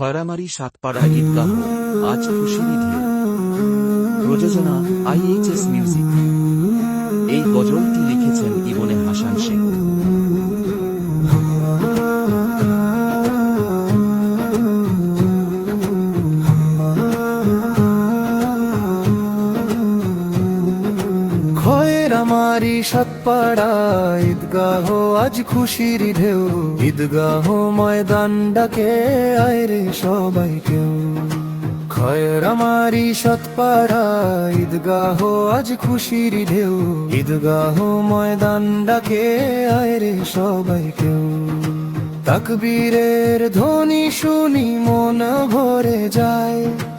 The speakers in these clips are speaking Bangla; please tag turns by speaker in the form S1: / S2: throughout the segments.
S1: খয়রামারি সাতপাড়া ঈদগাহ আজ খুশি ঢেউ। প্রযোজনা আইএইচএস মিউজিক। এই গজলটি লিখেছেন ইবনে হাসান শেখ
S2: খয়ের আমারি সৎপাড়া ঈদগাহ, আজ খুশির ঢেউ। ঈদগাহ ময়দান ডাকে, আয় রে সবাই কেউ। খয়ের আমারি সৎপাড়া ঈদগাহ, আজ খুশির ঢেউ। ঈদগাহ ময়দান ডাকে, আয় রে সবাই কেউ। তাকবীরের ধ্বনি শুনি, মন ভরে যায়।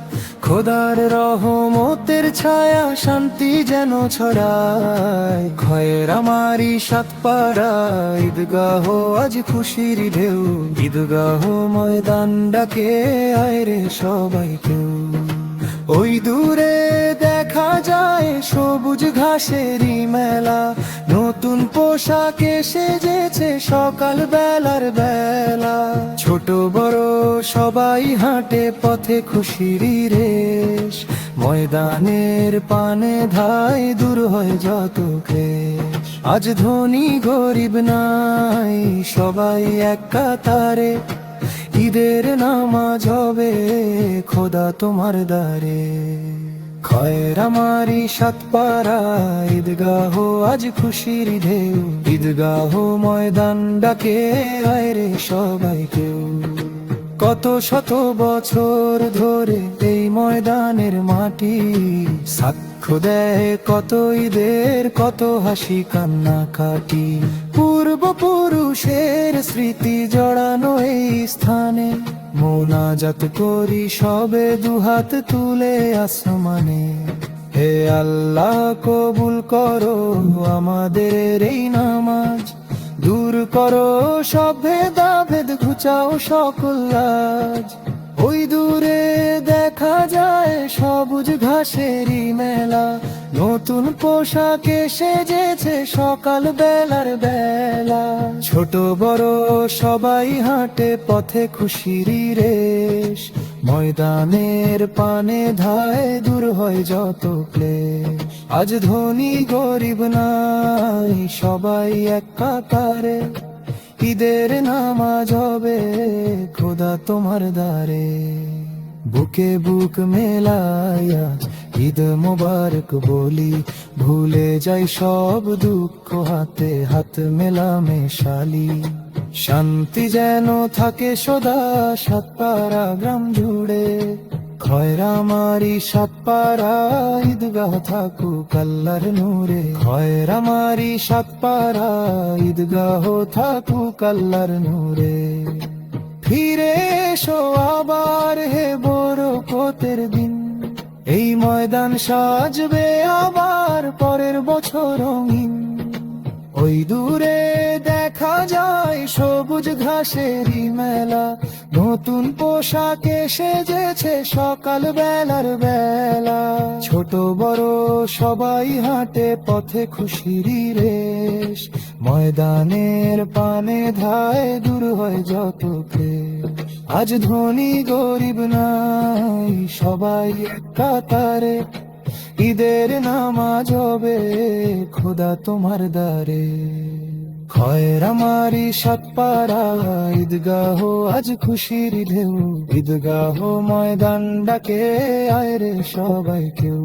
S2: খোদার রহমতের ছায়া শান্তি যেন ছড়ায়। খয়ের আমারি সাতপাড়া ঈদগাহ আজ খুশির ঢেউ। ঈদগাহ ময়দান ডাকে, আয় রে সবাই কেউ। ওই দূরে দেখা যায় সবুজ ঘাসেরই মেলা নতুন পোশাকে সেজেছে সকাল বেলার বেলা। ছোট বড় সবাই হাঁটে পথে খুশিরই রেশ। ময়দানের পানে ধাই দূর হয় যত আজ ধনী গরিব নাই, সবাই এক কাতারে ঈদের নামাজ হবে খোদা তোমার দ্বারে। খয়ের আমারি সাতপাড়া, ঈদগাহ আজ খুশির ঢেউ। ঈদগাহ ময়দান ডাকে, আয় রে সবাই কেউ। কত শত বছর ধরে এই ময়দানের মাটি সাক্ষ্য দেয় কত ঈদের, কত হাসি কান্না কাটি। পূর্বপুরুষের স্মৃতি জড়ানো এই স্থানে। মোনাজাত করি সবে দুহাত তুলে আসমানে। হে আল্লাহ, কবুল করো আমাদের এই নামাজ। দূর করো সব ভেদাভেদ, ঘুচাও সকল লাজ। ওই দূরে দেখা যায় সবুজ ঘাসেরই মেলা। নতুন পোশাকে সেজেছে সকাল বেলার বেলা। ছোট বড় সবাই হাঁটে পথে খুশিরই রেশ। ময়দানের পানে ধায় দূর হয় যত ক্লেশ। আজ ধনী গরিব নাই, সবাই এক কাতারে। ঈদের নামাজ হবে, খোদা তোমার দ্বারে। বুকে বুক মেলাই আজ ঈদ মোবারক বলি, ভুলে যাই সব দুঃখ হাতে, হাত মেলামে শালি শান্তি যেন থাকে সদা, সাতপাড়া গ্রাম জুড়ে। খয়রা মারি সাতপাড়া, ঈদগাহ থাকুক আল্লাহর নূরে। খয়রা মারি সাতপাড়া, ঈদগাহ থাকুক আল্লাহর নূরে। ময়দান সাজবে আবার পরের বছর রঙিন। ওই দূরে দেখা যায় সবুজ ঘাসেরই মেলা। নতুন পোশাকে সেজেছে সকাল বেলার বেলা। ছোট বড় সবাই হাঁটে পথে খুশিরই রেশ। ময়দানের পানে ধায় দূর হয় যত ক্লেশ। আজ ধনী গরিব নাই, সবাই কাতারে। ঈদের নামাজ হবে, খোদা তোমার দ্বারে। খয়ের আমারি সাতপাড়া ঈদগাহ আজ খুশির ঢেউ। ঈদগাহ ময়দান ডাকে, আয় রে সবাই কেউ।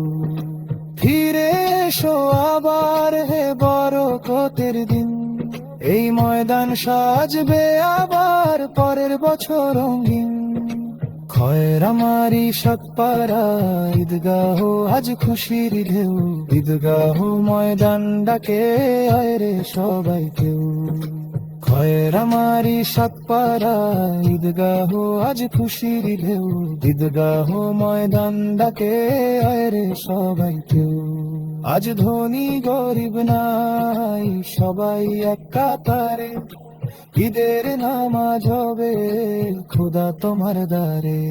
S2: ফিরে এসো আবার হে বড় কতের দিন। এই ময়দান সাজবে আবার পরের বছর রঙিন। খয়ের আমারি সৎপাড়া ঈদগাহ আজ খুশির ঢেউ। ঈদগাহ ময়দান ডাকে, আয় রে সবাই কেউ। খয়ের আমারি সৎপাড়া ঈদগাহ আজ খুশির ঢেউ। ঈদগাহ ময়দান ডাকে, আয় রে সবাই কেউ। আজ ধনী গরিব নাই সবাই এক কাতারে। ঈদের নামাজ হবে খোদা তোমার দ্বারে।